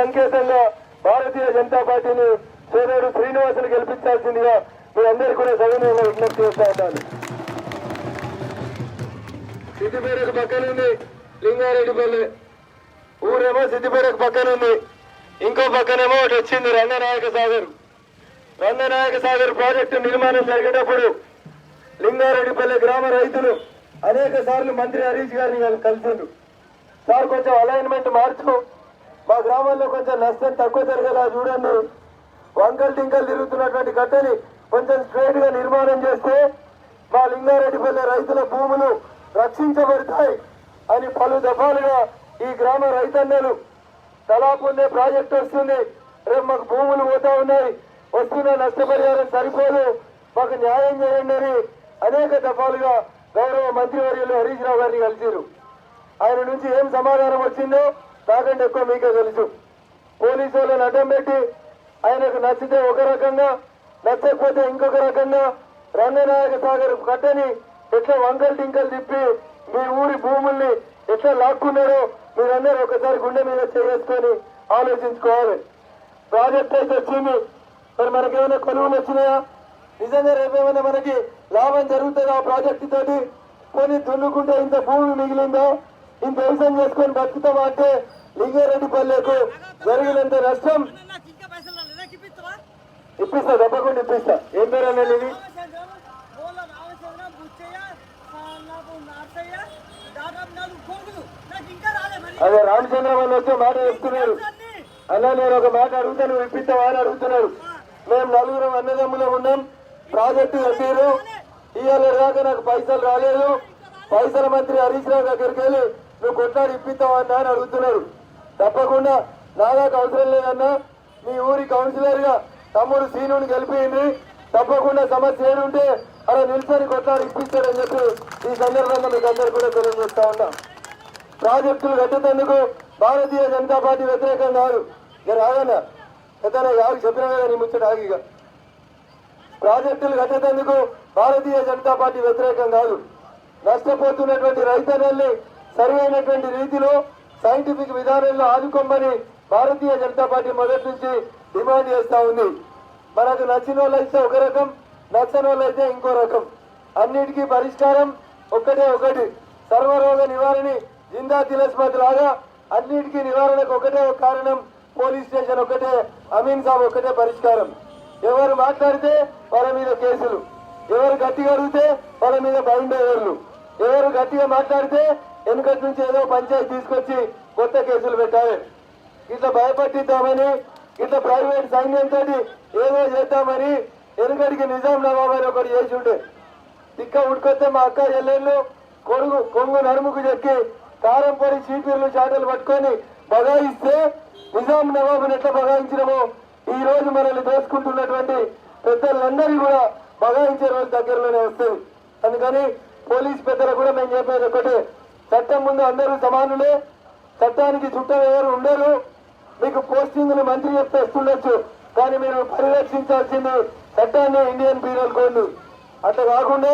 సంకేతంగా భారతీయ జనతా పార్టీని సోదరుడు శ్రీనివాసులు గెలిపించాల్సిందిగా మీ అందరికీ కూడా సవినయంగా విజ్ఞప్తి చేస్తా ఉండాలి సిద్దిపేరకు పక్కన ఉంది లింగారెడ్డిపల్లి. ఊరేమో సిద్దిపేరకు పక్కన ఉంది. ఇంకో పక్కనేమో ఒకటి వచ్చింది రంగనాయక సాగర్. రంగనాయక సాగర్ ప్రాజెక్టు నిర్మాణం జరిగేటప్పుడు లింగారెడ్డిపల్లి గ్రామ రైతులు అనేక సార్లు మంత్రి హరీష్ గారిని కల్- కలిసిండు సార్ కొంచెం అలైన్మెంట్ మార్చు మా గ్రామంలో కొంచెం నష్టం తక్కువ జరిగేలా చూడండి. వంకలు టింకలు తిరుగుతున్నటువంటి గట్టని కొంచెం స్ట్రైట్గా నిర్మాణం చేస్తే మా లింగారెడ్డిపల్లి రైతుల భూములు రక్షించబడతాయి అని పలు దఫాలుగా ఈ గ్రామ రైతన్నలు తలా పొందే ప్రాజెక్ట్ వస్తుంది. రేపు మాకు భూములు పోతా ఉన్నాయి. వస్తున్న నష్టపరిహారం సరిపోదు. మాకు న్యాయం చేయండి అని అనేక దఫాలుగా గౌరవ మంత్రివర్యులు హరీష్ రావు గారిని కలిసిరు ఆయన నుంచి ఏం సమాధానం వచ్చిందో నాకంటే ఎక్కువ మీకే తెలుసు. పోలీసు వాళ్ళని అడ్డం పెట్టి ఆయనకు నచ్చితే ఒక రకంగా నచ్చకపోతే ఇంకొక రకంగా రంగనాయక సాగర్ కట్టని ఎట్లా వంకలు టింకలు తిప్పి మీ ఊరి భూముల్ని ఎట్లా లాక్కున్నారో మీరందరూ ఒకసారి గుండె మీద చేసుకొని ఆలోచించుకోవాలి. ప్రాజెక్ట్ అయితే వచ్చింది. మరి మనకేమైనా కొనుగోలు వచ్చినాయా? నిజంగా రేపేమైనా మనకి లాభం జరుగుతుందా ఆ ప్రాజెక్టు తోటి? కొని దున్నుకుంటే ఇంత భూమి మిగిలిందో? ఇంత వ్యవసాయం చేసుకొని బతుకుతామా అంటే లింగారెడ్డిపల్లెకు జరిగినంత నష్టం ఇప్పిస్తా తప్పకుండా ఇప్పిస్తా. ఏం పేరు అనేది అదే రామచంద్ర వాళ్ళు వచ్చే మాట చెప్తున్నారు. అలా అన్న నేను ఒక మాట అడుగుతాను నువ్వు ఇప్పిస్తావా అని అడుగుతున్నారు. మేము నలుగురం అన్నదమ్ములో ఉన్నాం. ప్రాజెక్టు కట్టారు. ఇవాళ దాకా నాకు పైసలు రాలేదు. పైసల మంత్రి హరీష్ రావు దగ్గరికి వెళ్ళి నువ్వు కొట్లాడి ఇప్పిస్తావా అన్నా అని అడుగుతున్నారు. తప్పకుండా నా అవసరం లేదన్నా మీ ఊరి కౌన్సిలర్గా తమ్ముడు సీనుని గెలిపింది తప్పకుండా సమస్య ఏడుంటే అలా నిల్చొని కొట్లాడి ఇప్పిస్తాడని చెప్పి ఈ సందర్భంగా మీకు అందరు కూడా తెలియజేస్తా ఉన్నాం. ప్రాజెక్టులు కట్టేందుకు భారతీయ జనతా పార్టీ వ్యతిరేకం కాదు. ఇక రాగన్న పెద్దనా కాదు చెప్పినా నీ ముచ్చట ఆగిగా ప్రాజెక్టులు కట్టేందుకు భారతీయ జనతా పార్టీ వ్యతిరేకం కాదు. నష్టపోతున్నటువంటి రైతన్నల్ని సరైనటువంటి రీతిలో సైంటిఫిక్ విధానంలో ఆదుకోమని భారతీయ జనతా పార్టీ మొదటి నుంచి డిమాండ్ చేస్తూ ఉంది. మనకు నచ్చిన వాళ్ళు అయితే ఒక రకం నచ్చని వాళ్ళు అయితే ఇంకో రకం. అన్నిటికీ పరిష్కారం ఒక్కటే ఒకటి. సర్వరోగ నివారణి జిందా తిలస్మత్ లాగా అన్నిటికీ నివారణకు ఒకటే ఒక కారణం పోలీస్ స్టేషన్ ఒకటే అమీన్ సాబ్ ఒకటే పరిష్కారం. ఎవరు మాట్లాడితే వాళ్ళ మీద కేసులు. ఎవరు గట్టిగా అడిగితే వాళ్ళ మీద బైండేవర్లు ఎవరు గట్టిగా మాట్లాడితే వెనుకటి నుంచి ఏదో పంచాయతీ తీసుకొచ్చి కొత్త కేసులు పెట్టాలి. ఇట్లా భయపట్టిద్దామని ఇట్లా ప్రైవేట్ సైన్యంతో ఏదో చేద్దామని వెనుకడికి నిజాం నవాబ్ అని ఒకటి చేసి ఉండే. తిక్క ఉడికొస్తే మా అక్క చెల్లెళ్ళు కొడుకు కొంగు నడుముకు చెక్కి కారం పొడి చీపీర్లు చాటలు పట్టుకొని బగాయిస్తే నిజాం నవాబుని ఎట్లా బగాయించినమో ఈ రోజు మనల్ని దోసుకుంటున్నటువంటి పెద్దలందరినీ కూడా బగాయించే రోజు దగ్గరలోనే వస్తుంది. అందుకని పోలీస్ పెద్దలు కూడా మేము చెప్పేది ఒకటే చట్టం ముందు అందరూ సమానులే. చట్టానికి చుట్టం ఎవరు ఉండరు. మీకు పోస్టింగ్లు మంత్రి చెప్తే ఇస్తుండొచ్చు. కానీ మీరు పరిరక్షించాల్సింది చట్టాన్ని ఇండియన్ పీనల్ కోడ్ అట్లా కాకుండా